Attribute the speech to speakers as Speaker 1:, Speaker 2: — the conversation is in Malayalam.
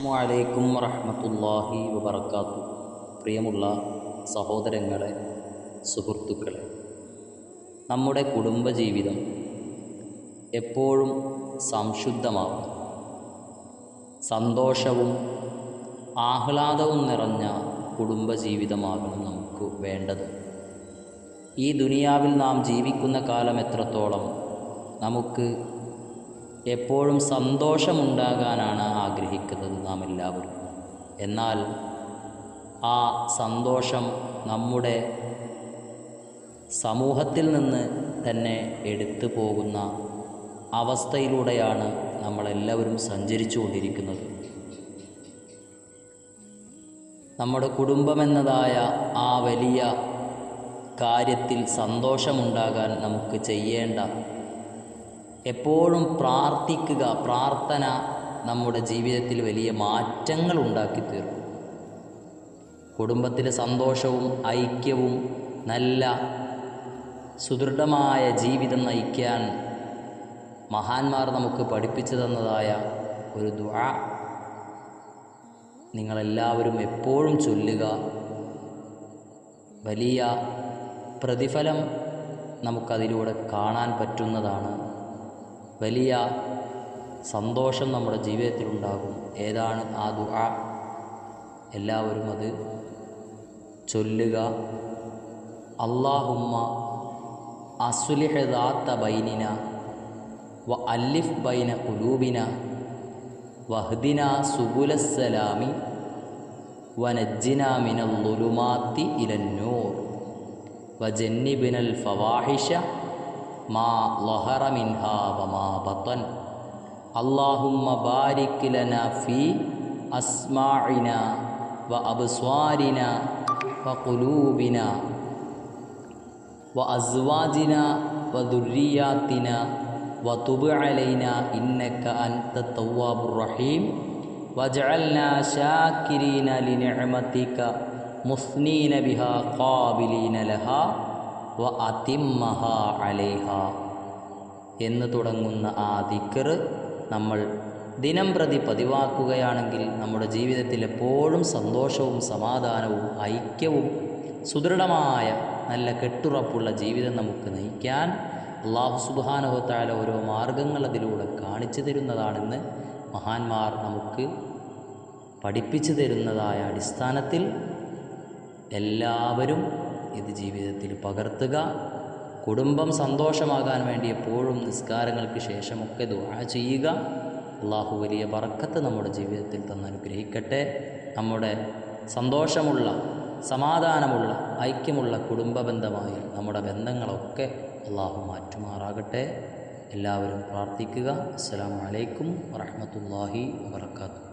Speaker 1: അസ്സലാമു വറഹമത്തല്ലാഹി വബർക്കാത്തു പ്രിയമുള്ള സഹോദരങ്ങളെ സുഹൃത്തുക്കളെ നമ്മുടെ കുടുംബജീവിതം എപ്പോഴും സംശുദ്ധമാവും സന്തോഷവും ആഹ്ലാദവും നിറഞ്ഞ കുടുംബജീവിതമാകണം നമുക്ക് വേണ്ടത്. ഈ ദുനിയാവിൽ നാം ജീവിക്കുന്ന കാലം എത്രത്തോളം നമുക്ക് എപ്പോഴും സന്തോഷമുണ്ടാകാനാണ് ആഗ്രഹിക്കുന്നത് നാം എല്ലാവരും എന്നാൽ ആ സന്തോഷം നമ്മുടെ സമൂഹത്തിൽ നിന്ന് തന്നെ എടുത്തു പോകുന്ന അവസ്ഥയിലൂടെയാണ് നമ്മളെല്ലാവരും സഞ്ചരിച്ചു കൊണ്ടിരിക്കുന്നത് നമ്മുടെ കുടുംബമെന്നതായ ആ വലിയ കാര്യത്തിൽ സന്തോഷമുണ്ടാകാൻ നമുക്ക് ചെയ്യേണ്ട എപ്പോഴും പ്രാർത്ഥിക്കുക പ്രാർത്ഥന നമ്മുടെ ജീവിതത്തിൽ വലിയ മാറ്റങ്ങൾ ഉണ്ടാക്കി തീർക്കും കുടുംബത്തിലെ സന്തോഷവും ഐക്യവും നല്ല സുദൃഢമായ ജീവിതം നയിക്കാൻ മഹാന്മാർ നമുക്ക് പഠിപ്പിച്ചു തന്നതായ ഒരു ദുആ നിങ്ങളെല്ലാവരും എപ്പോഴും ചൊല്ലുക. വലിയ പ്രതിഫലം നമുക്കതിലൂടെ കാണാൻ പറ്റുന്നതാണ്. വലിയ സന്തോഷം നമ്മുടെ ജീവിതത്തിലുണ്ടാകും. ഏതാണ് ആ ദുആ? എല്ലാവരും അത് ചൊല്ലുക. അള്ളാഹുമ്മ അസുലിഹദാത്ത ബൈനിന വ അല്ലിഫ് ബൈന കുലൂബിന വഹ്ദിന സുബുലസ്സലാമി വനജ്ജിന മിനൽ ളുലുമാത്തി ഇലന്നൂർ വജന്നിബിനൽ ഫവാഹിഷ ما ظهر منها وما بطن. اللهم بارك لنا في أسماعنا وأبصارنا وقلوبنا وأزواجنا وذرياتنا وتب علينا إنك أنت التواب الرحيم. واجعلنا شاكرين لنعمتك مثنين بها قابلين لها. വ അതിമഹ അലൈഹ എന്ന് തുടങ്ങുന്ന ആ ദിക്കർ നമ്മൾ ദിനം പ്രതി പതിവാക്കുകയാണെങ്കിൽ നമ്മുടെ ജീവിതത്തിൽ എപ്പോഴും സന്തോഷവും സമാധാനവും ഐക്യവും സുദൃഢമായ നല്ല കെട്ടുറപ്പുള്ള ജീവിതം നമുക്ക് നയിക്കാൻ അള്ളാഹു സുബാനുഭവത്തായ ഓരോ മാർഗങ്ങൾ അതിലൂടെ കാണിച്ചു തരുന്നതാണെന്ന് മഹാന്മാർ നമുക്ക് പഠിപ്പിച്ചു തരുന്നതായ അടിസ്ഥാനത്തിൽ എല്ലാവരും ഇത് ജീവിതത്തിൽ പകർത്തുക. കുടുംബം സന്തോഷമാകാൻ വേണ്ടി എപ്പോഴും നിസ്കാരങ്ങൾക്ക് ശേഷമൊക്കെ ദുആ ചെയ്യുക. അള്ളാഹു വലിയ പറക്കത്ത് നമ്മുടെ ജീവിതത്തിൽ തന്ന് അനുഗ്രഹിക്കട്ടെ. നമ്മുടെ സന്തോഷമുള്ള സമാധാനമുള്ള ഐക്യമുള്ള കുടുംബ ബന്ധമായി നമ്മുടെ ബന്ധങ്ങളൊക്കെ അള്ളാഹു മാറ്റുമാറാകട്ടെ. എല്ലാവരും പ്രാർത്ഥിക്കുക. അസ്സാം വലൈക്കും വറഹമത്തല്ലാഹി വാത്തു